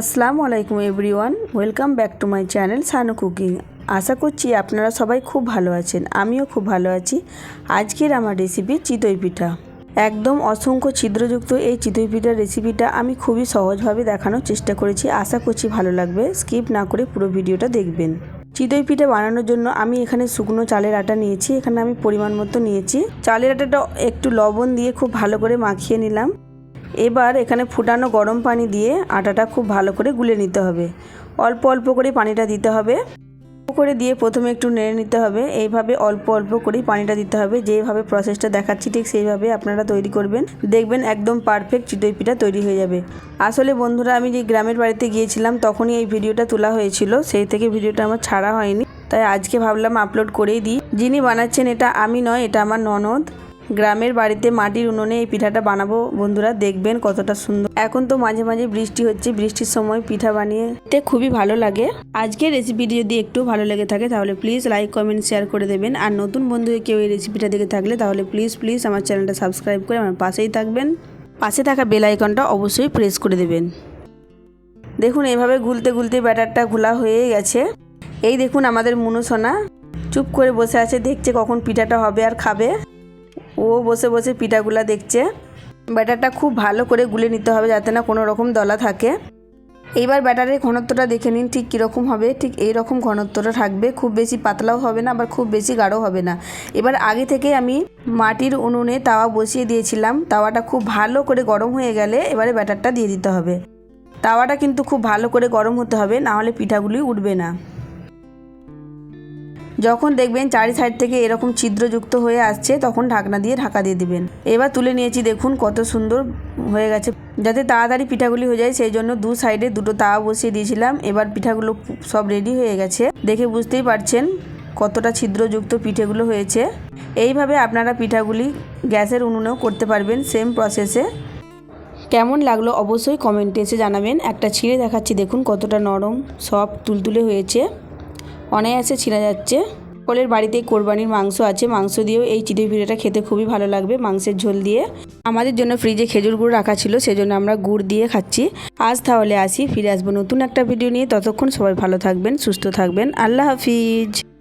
আসসালামু আলাইকুম everyone, welcome back to my channel Sanu cooking. আশা করছি আপনারা সবাই খুব ভালো আছেন, আমিও খুব ভালো আছি। আজকের আমার রেসিপি চিতই পিঠা। একদম অসংখ্য ছিদ্রযুক্ত এই চিতই পিঠার রেসিপিটা আমি খুবই সহজভাবে দেখানোর চেষ্টা করেছি, আশা করছি ভালো লাগবে। স্কিপ না করে পুরো ভিডিওটা দেখবেন। চিতই পিঠা বানানোর জন্য আমি এখানে শুকনো চালের আটা নিয়েছি, এখানে আমি পরিমাণ মতো নিয়েছি। চালের আটাটা একটু লবণ দিয়ে খুব ভালো করে মাখিয়ে নিলাম। এবার এখানে ফুটানো গরম পানি দিয়ে আটাটা খুব ভালো করে গুলে নিতে হবে। অল্প অল্প করে পানিটা দিতে হবে। করে দিয়ে প্রথমে একটু নেড়ে নিতে হবে। এইভাবে অল্প অল্প করেই পানিটা দিতে হবে। যেভাবে প্রসেসটা দেখাচ্ছি, ঠিক সেইভাবে আপনারা তৈরি করবেন। দেখবেন একদম পারফেক্ট চিতই পিঠা তৈরি হয়ে যাবে। আসলে বন্ধুরা, আমি যে গ্রামের বাড়িতে গিয়েছিলাম, তখনই এই ভিডিওটা তোলা হয়েছিল। সেই থেকে ভিডিওটা আমার ছাড়া হয়নি। তাই আজকে ভাবলাম আপলোড করেই দিই। যিনি বানাচ্ছেন এটা আমি নয়, এটা আমার ননদ। গ্রামের বাড়িতে মাটির উনুনে এই পিঠাটা বানাবো। বন্ধুরা, দেখবেন কতটা সুন্দর। এখন তো মাঝে মাঝে বৃষ্টি হচ্ছে, বৃষ্টির সময় পিঠা বানিয়ে খুবই ভালো লাগে। আজকের রেসিপিটি যদি একটু ভালো লেগে থাকে, তাহলে প্লিজ লাইক কমেন্ট শেয়ার করে দেবেন। আর নতুন বন্ধু কেউ এই রেসিপিটা দেখে থাকলে, তাহলে প্লিজ প্লিজ আমার চ্যানেলটা সাবস্ক্রাইব করে আমার পাশেই থাকবেন। পাশে থাকা বেল আইকনটা অবশ্যই প্রেস করে দেবেন। দেখুন, এভাবে গুলতে গুলতে ব্যাটারটা ঘোলা হয়ে গেছে। এই দেখুন আমাদের মুনুসোনা। চুপ করে বসে আছে, দেখছে কখন পিঠাটা হবে আর খাবে। ও বসে বসে পিঠাগুলা দেখছে। ব্যাটারটা খুব ভালো করে গুলে নিতে হবে যাতে না কোনো রকম দলা থাকে। এইবার ব্যাটারের ঘনত্বটা দেখে নিন, ঠিক কীরকম হবে? ঠিক এই রকম ঘনত্বটা থাকবে। খুব বেশি পাতলাও হবে না, আবার খুব বেশি গাঢ় হবে না। এবার আগে থেকে আমি মাটির উনুনে তাওয়া বসিয়ে দিয়েছিলাম। তাওয়াটা খুব ভালো করে গরম হয়ে গেলে এবারে ব্যাটারটা দিয়ে দিতে হবে। তাওয়াটা কিন্তু খুব ভালো করে গরম হতে হবে, না হলে পিঠাগুলি উঠবে না। যখন দেখবেন চারি সাইড থেকে এরকম ছিদ্রযুক্ত হয়ে আসছে, তখন ঢাকনা দিয়ে ঢাকা দিয়ে দিবেন। এবার তুলে নিয়েছি, দেখুন কত সুন্দর হয়ে গেছে। যাতে তাড়াতাড়ি পিঠাগুলি হয়ে যায়, সেই জন্য দু সাইডে দুটো তাওয়া বসিয়ে দিয়েছিলাম। এবার পিঠাগুলো সব রেডি হয়ে গেছে। দেখে বুঝতেই পারছেন কতটা ছিদ্রযুক্ত পিঠেগুলো হয়েছে। এইভাবে আপনারা পিঠাগুলি গ্যাসের উনুনেও করতে পারবেন সেম প্রসেসে কেমন লাগল অবশ্যই কমেন্টে এসে জানাবেন। একটা ছিঁড়ে দেখাচ্ছি, দেখুন কতটা নরম সব তুলতুলে হয়েছে। অনায়াসে ছিঁড়া যাচ্ছে। সকলের বাড়িতে কোরবানির মাংস আছে, মাংস দিয়েও এই চিতই পিঠাটা খেতে খুবই ভালো লাগবে মাংসের ঝোল দিয়ে। আমাদের জন্য ফ্রিজে খেজুর গুড় রাখা ছিল, সেজন্য আমরা গুড় দিয়ে খাচ্ছি। আজ তাহলে আসি, ফিরে আসব নতুন একটা ভিডিও নিয়ে। ততক্ষণ সবাই ভালো থাকবেন, সুস্থ থাকবেন। আল্লাহ হাফিজ।